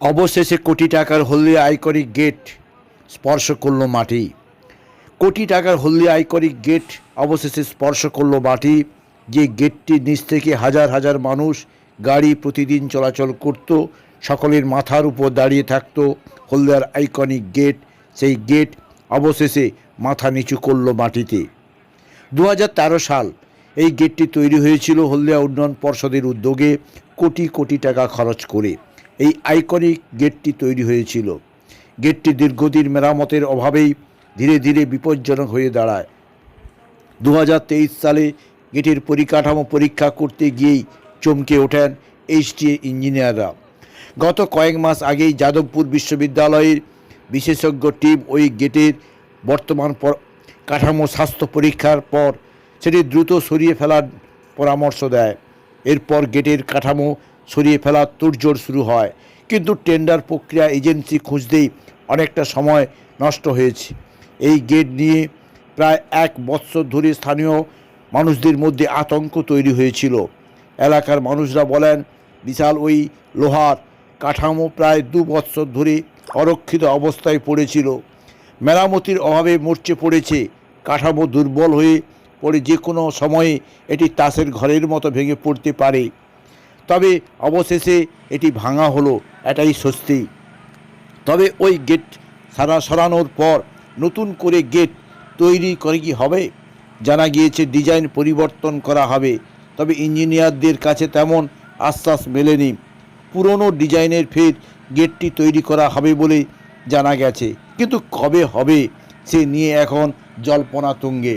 অবশেষে কোটি টাকার হলদি আইকনিক গেট স্পর্শ করল মাটি। কোটি টাকার হলদি আইকনিক গেট অবশেষে স্পর্শ করল মাটি, যে গেটটির নিচ থেকে হাজার হাজার মানুষ গাড়ি প্রতিদিন চলাচল করত, সকলের মাথার উপর দাঁড়িয়ে থাকত হলদিয়ার আইকনিক গেট। সেই গেট অবশেষে মাথা নিচু করল মাটিতে। দু হাজার তেরো সাল এই গেটটি তৈরি হয়েছিল হলদিয়া উন্নয়ন পর্ষদের উদ্যোগে কোটি কোটি টাকা খরচ করে। এই আইকনিক গেটটি তৈরি হয়েছিল। গেটটি দীর্ঘদিন মেরামতের অভাবেই ধীরে ধীরে বিপজ্জনক হয়ে দাঁড়ায়। দু হাজার তেইশ সালে গেটের পরিকাঠামো পরীক্ষা করতে গিয়েই চমকে ওঠেন এইচটিএ ইঞ্জিনিয়াররা। গত কয়েক মাস আগেই যাদবপুর বিশ্ববিদ্যালয়ের বিশেষজ্ঞ টিম ওই গেটের বর্তমান কাঠামো স্বাস্থ্য পরীক্ষার পর সেটি দ্রুত সরিয়ে ফেলার পরামর্শ দেয়। এরপর গেটের কাঠামো সরিয়ে ফেলার তোড়জোড় শুরু হয়। কিন্তু টেন্ডার প্রক্রিয়া এজেন্সি খুঁজতেই অনেকটা সময় নষ্ট হয়েছে। এই গেট নিয়ে প্রায় এক বৎসর ধরে স্থানীয় মানুষদের মধ্যে আতঙ্ক তৈরি হয়েছিল। এলাকার মানুষরা বলেন, বিশাল ওই লোহার কাঠামো প্রায় দু বৎসর ধরে অরক্ষিত অবস্থায় পড়েছিল। মেরামতির অভাবে মরচে পড়েছে। কাঠামো দুর্বল হয়ে পড়ে যে কোনো সময়ে এটি তাসের ঘরের মতো ভেঙে পড়তে পারে। তবে অবশেষে এটি ভাঙা হলো, এটাই স্বস্তি। তবে ওই গেট সারা সরানোর পর নতুন করে গেট তৈরি করে কি হবে? জানা গিয়েছে ডিজাইন পরিবর্তন করা হবে, তবে ইঞ্জিনিয়ারদের কাছে তেমন আশ্বাস মেলেনি। পুরনো ডিজাইনের ফের গেটটি তৈরি করা হবে বলে জানা গেছে। কিন্তু কবে হবে, সে নিয়ে এখন জল্পনা তুঙ্গে।